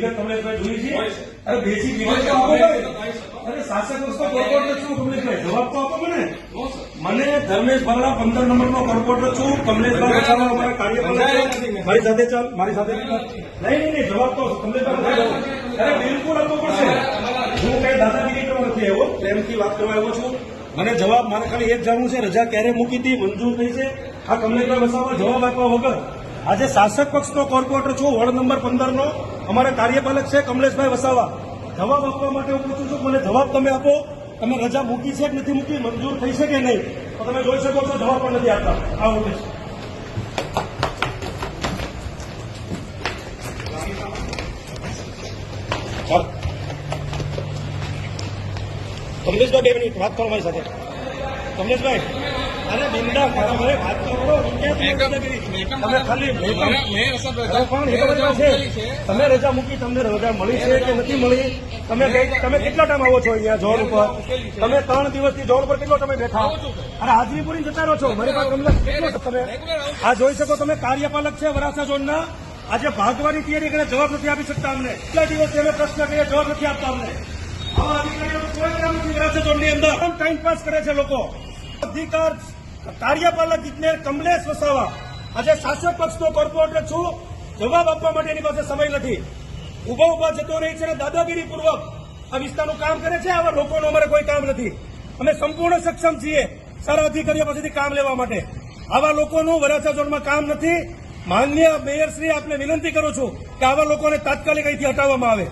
વિગત તમને જોઈ છે. અરે બેસિક વિગત તો આપો ભાઈ. અરે શાસક વસ્તુ કોર્પોરેટર છું કમલેશભાઈ જવાબ તો આપો મને. મને ધર્મેશ ભરડા પંદર નંબરનો કોર્પોરેટર છું કમલેશભાઈ વસાવા અમારા કાર્યપાલક મારી સાથે ચાલ મારી સાથે નહીં નહીં નહીં જવાબ તો કમલેશભાઈ અરે બિલકુલ આપવો પડશે. હું કઈ દાદાગીરી કરવા નથી આવ્યો પ્રેમથી વાત કરવા આવ્યો છું. મને જવાબ મારે ખાલી એક જાણવું છે રજા ક્યારે મૂકી હતી મંજૂર થઈ છે. આ કમલેશભાઈ વસાવા જવાબ આપવા વગર. આજે શાસક પક્ષનો કોર્પોરેટર છું વોર્ડ નંબર પંદર નો અમારા કાર્યપાલક છે કમલેશભાઈ વસાવા. જવાબ આપવા માટે હું પૂછું છું, મને જવાબ તમે આપો. તમે રજા મૂકી છે કે નથી મૂકી? મંજૂર થઈ છે કે નહીં? તો તમે જોઈ શકો છો, જવાબ પણ નથી આપતા. આ નોટિસ કમલેશભાઈ, બે મિનિટ વાત કરો મારી સાથે. કમલેશભાઈ. અરે બિંદા કરો વાત તો કરો તમે ખાલી તમે રજા મૂકી તમને રજા મળી છે કે નથી મળી? તમે તમે કેટલા ટાઈમ આવો છો અહીંયા જોર ઉપર? તમે ત્રણ દિવસથી જોર ઉપર કેટલો તમે બેઠા? અરે હાજરી પૂરી જતા રહો છો. મારી પાસે તમને કેટલો તમે આ જોઈ શકો તમે કાર્યપાલક છે વરાછા ઝોનના. આજે ભાગવાની તૈયારી કરે જવાબ નથી આપી શકતા અમને. કેટલા દિવસથી અમે પ્રશ્ન કરીએ જવાબ નથી આપતા અમને. આવા અધિકારીઓ કોઈ કામ નથી વરાછા ઝોનની અંદર. ટાઈમ પાસ કરે છે લોકો. અધિકાર કાર્યપાલક ઇજનેર કમલેશ વસાવા. આજે શાસક પક્ષનો કોર્પોરેટર છું. જવાબ આપવા માટે એની પાસે સમય નથી. ઊભો ઊભા જતો રહી છે અને દાદાગીરી પૂર્વક આ વિસ્તારનું કામ કરે છે. આવા લોકોનું અમારે કોઈ કામ નથી. અમે સંપૂર્ણ સક્ષમ છીએ સારા અધિકારીઓ પાસેથી કામ લેવા માટે. આવા લોકોનું વરાછા ઝોનમાં કામ નથી. માન્ય મેયરશ્રી આપને વિનંતી કરું છું કે આવા લોકોને તાત્કાલિક અહીંથી હટાવવામાં આવે.